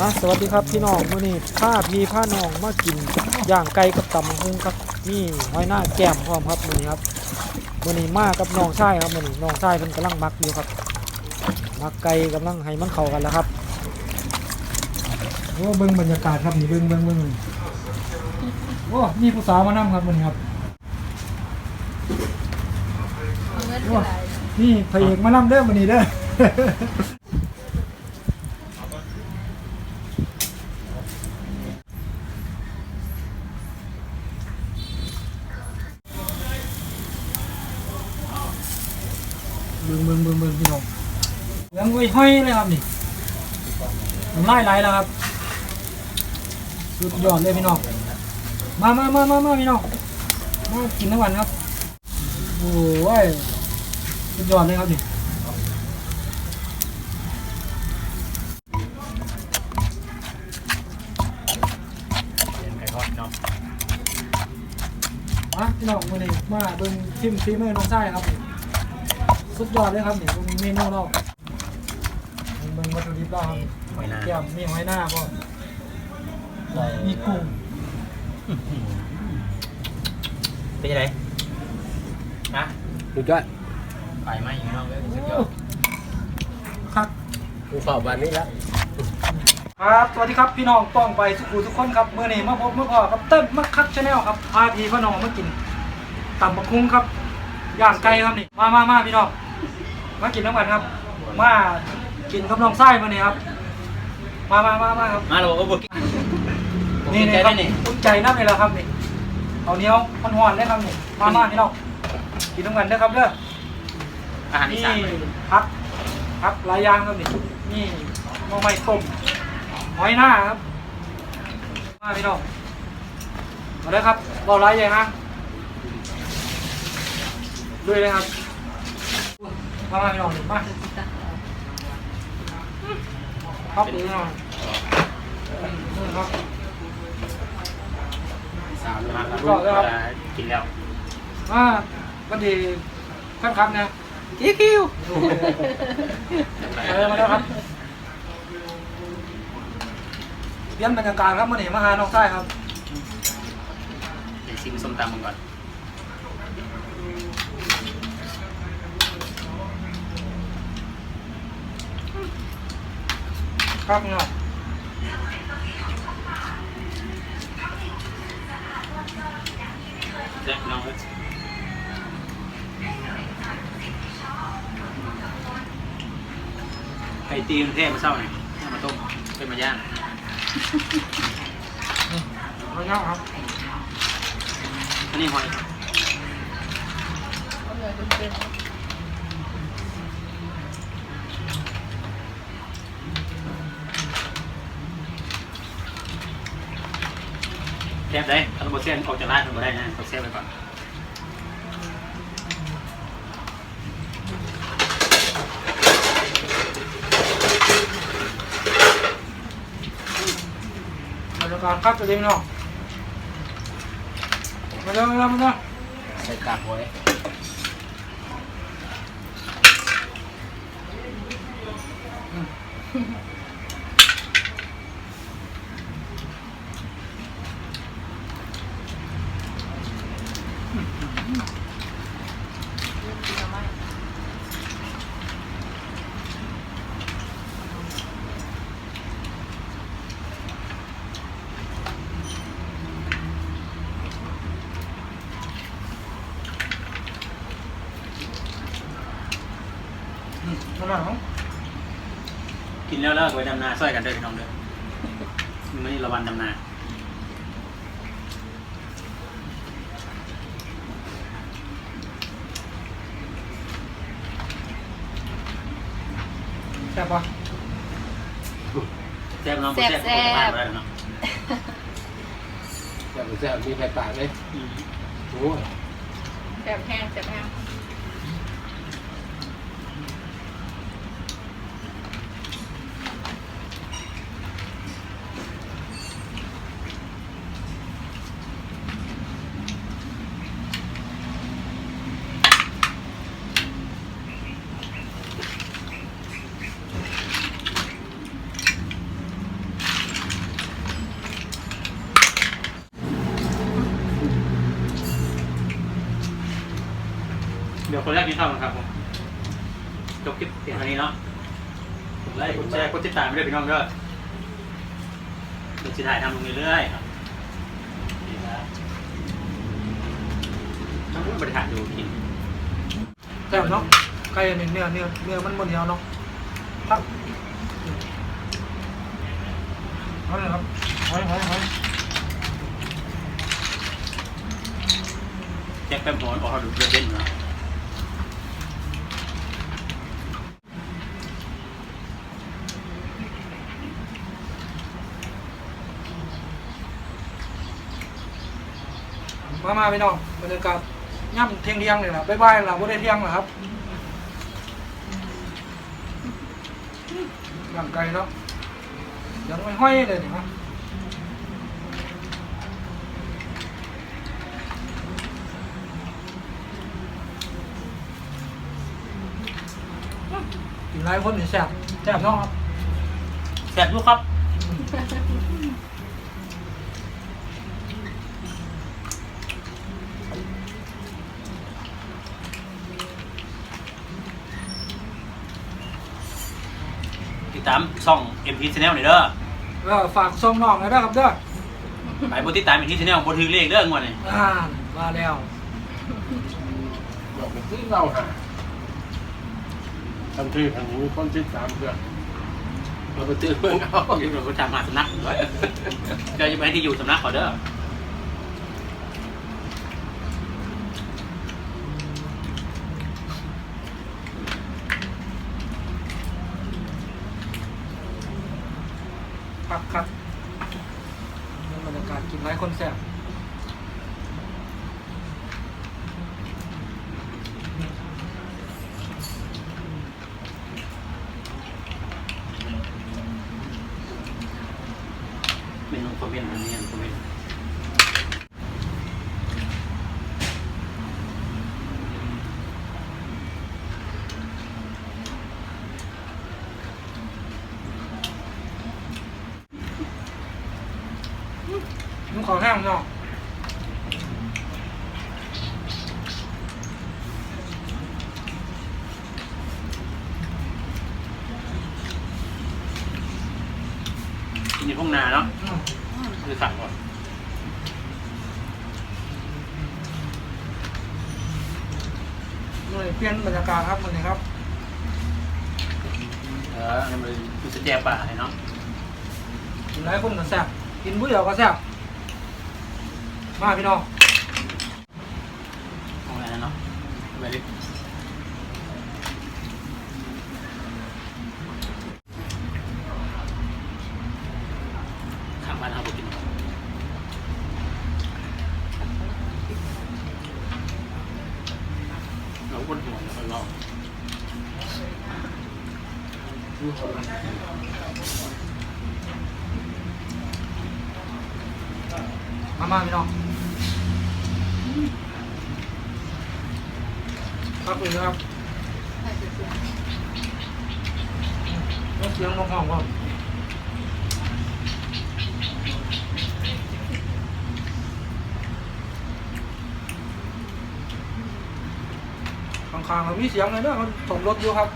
นะสวัสดีครับพี่น้องมื้อนี้ผ้าพีผ้าน้องมากินย่างไก่กับตำบักหุ่งครับมีหอยหน้าแก้มพร้อมครับมื้อนี้ครับมื้อนี้มากับน้องชายครับมื้อนี้น้องชายเพิ่นกำลังมักอยู่ครับ มักไก่กำลังให้มันเข้ากันแล้วครับโอ้เบิ่งบรรยากาศครับนี่เบิ่งเบิ่งเบิ่งโอ้มีผู้สาวมานํครับมื้อนี้ครับโอ้หนนี่พระเอกมานํเด้อมื้อนี้เด้อ เบิ่งเบิ่งเบิ่งเบิ่งพี่น้องยังไว้ ห้อยเลยครับนี่น้ำลายไหลแล้วครับ สุดยอดเลยพี่น้อง มามามามามาพี่น้อง มากินทั้งวันครับ โอ้ย สุดยอดเลยครับนี่เป็นไก่ทอดเนามาพี่น้องมาเลยมาเบิ่งชิมซีมือน้องชายครับ สุดยอดเลยครับนี่เบิ่งเมนูเรา บิ่งวัตถุดิบเราครับหอยนางแก้มมีหอยหน้าก็มีกุ้งเป็นยังไงนะสุดยอดไปไหมอีกน้องเลยสุดยอดครับกูสอบวันนี้แล้วครับ สวัสดีครับพี่น้องป้องไปสุขุทุกคนครับเมื่อนี้มาพบเมื่อพอกับเติ้ลมักคักชาแนลครับพาพี่พ่อน้องมากินตำบักคุ้งครับย่างไก่ครับนี่มามามาพี่น้องมากินน้ำกันครับ มา กินกับน้องไส้มาเนี่ยครับ มามามามาครับมาเราก็บุกนี่ใจนี่คได้รับนี่ภูมิใจน้ำเลยละครับนี่เอาเหนียวมันหวานได้ครับนี่มามาพี่น้องกินน้ำกันเด้อครับเด้ออาหารอีนี่สานเลยพักพักหลายอย่างครับนี่นี่หน่อไม้ต้มหอยหน้าครับมาพี่น้องมาเลยครับบอกหลายอย่างฮะด้วยเลยครับมามาพี่น้องมา ครับนี่น้องนี่ครับสามมาแล้วครับลูกกินแล้วมาวันดีครับครับนะคิวคิวเออมาแล้วครับเปลี่ยนบรรยากาศครับมื่อนี้มาหาน้องใต้ครับเดี๋ยวชิมส้มตำมันก่อน ครับเนาะเด็กน้องเลยไก่ตีกรุงเทพมาเศร้าหน่อยเอามาต้มเป็นมาย่างมาเนาะครับอันนี้หอย เอาเงินเป็น แซ่บได้ถ้าเราบดเส้นออกจากร้านเราบ่ได้นะเราแซ่บไปก่อนบรรยากาศครับจะดีเนาะมาเร็วมาเร็วมาเร็วใส่กากไว้ อืมมาหน่อยครับกินแล้วแล้วก็ไปดำนาช่วยกันเด้อพี่น้องเด้อมันนี่ระวันดำนาแซ่บปะแซ่บน้องบ่แซ่บแซ่บได้เนาะแซ่บแซ่บมีไข่ปากเลยอืมโอ้ยแสบแห้งแสบแห้ง คนแรกกินข้าวกันครับผมจบคลิปเพียงเท่านี้เนาะกดไลค์กดแชร์กดติดตามไปด้วยพี่น้องเด้อเดี๋ยวจะถ่ายทำลงเรื่อยๆครับนี่ครับต้องบริหารดูกินแซ่บเนาะไก่เนื้อเนื้อเนื้อมันบนเหนียวเนาะครับเอาเลยครับหอยหอยหอยแจ็คแป๊บโหนออกดูเดือดเด่นเนาะ มามาพี่น้องบรรยากาศย่ำเที่ยงเที่ยงเลยนะบ๊ายบายล่ะบ่ได้เที่ยงหรอครับย่างไก่เนาะยังไม่ห้อยเลยนี่มั้งกินหลายคนนี่แซ่บแซ่บเนาะครับแซ่บลูกครับ ติดตามช่อง MP Channel หน่อยเด้อก็ฝากส่งน้องหน่อยนะครับเด้อไปบนติดตาม MP Channel บนถือเลขเด้องวดนี้อ่ามาแล้วบอกเป็นที่เราหาทันทีทางนี้คนที่สามเพื่อนเราไปตื้อเพื่อนเขา เดี๋ยวเราก็จำมาสำนักด้วยเดี๋ยวจะไปให้ที่อยู่สำนักขอเด้อ ครับครับนี่บรรยากาศกินหลายคน แซ่บ เมนูคอมเมนต์อันนี้คอมเมนต์ นุ่งขอแห้งเนาะกินในห้องนาเนาะอืมคือสั่งก่อนเลยเปลี่ยนบรรยากาศครับวันนี้ครับเอออันนี้มันคือสแจป่าเลยเนาะกินหลายคนก็แซ่บกินผู้เดียวก็แซ่บ มาพี่น้องห้องอะไรนะเนาะไปดิข้างบ้านเราไปกินเราบนหัวแล้วก็ลอง มามาพี่น้องครับคุณนะครับใส่เสียงรถเสียงมองห้องว่าข้างๆมันมีเสียงเลยเด้อมันส่งรถอยู่ครับ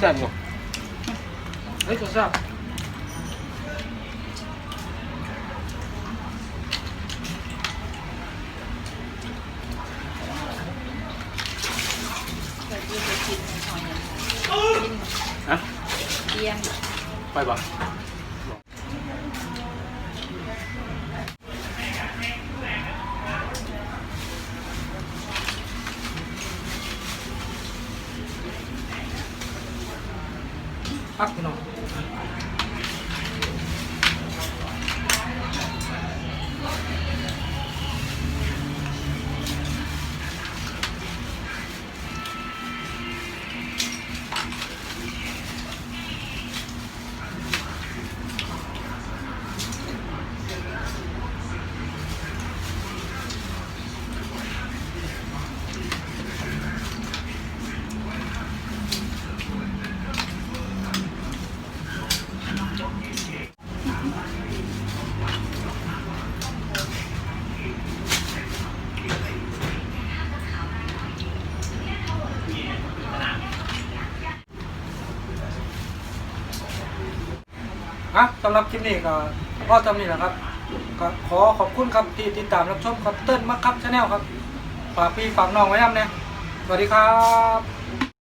แซ่บอยู่เฮ้ยก็แซ่บเกิดยืนไปกินหอยยังกินฮะเตียงไปบ่ พักพี่น้อง นะสำหรับคลิปนี้ก็ก็ทำนี้แหละครับก็ขอขอบคุณครับที่ติดตามรับชมครับเติ้ลมักครับชาแนลครับฝากพี่ฝากน้องไว้ย้ำเนี่ยสวัสดีครับ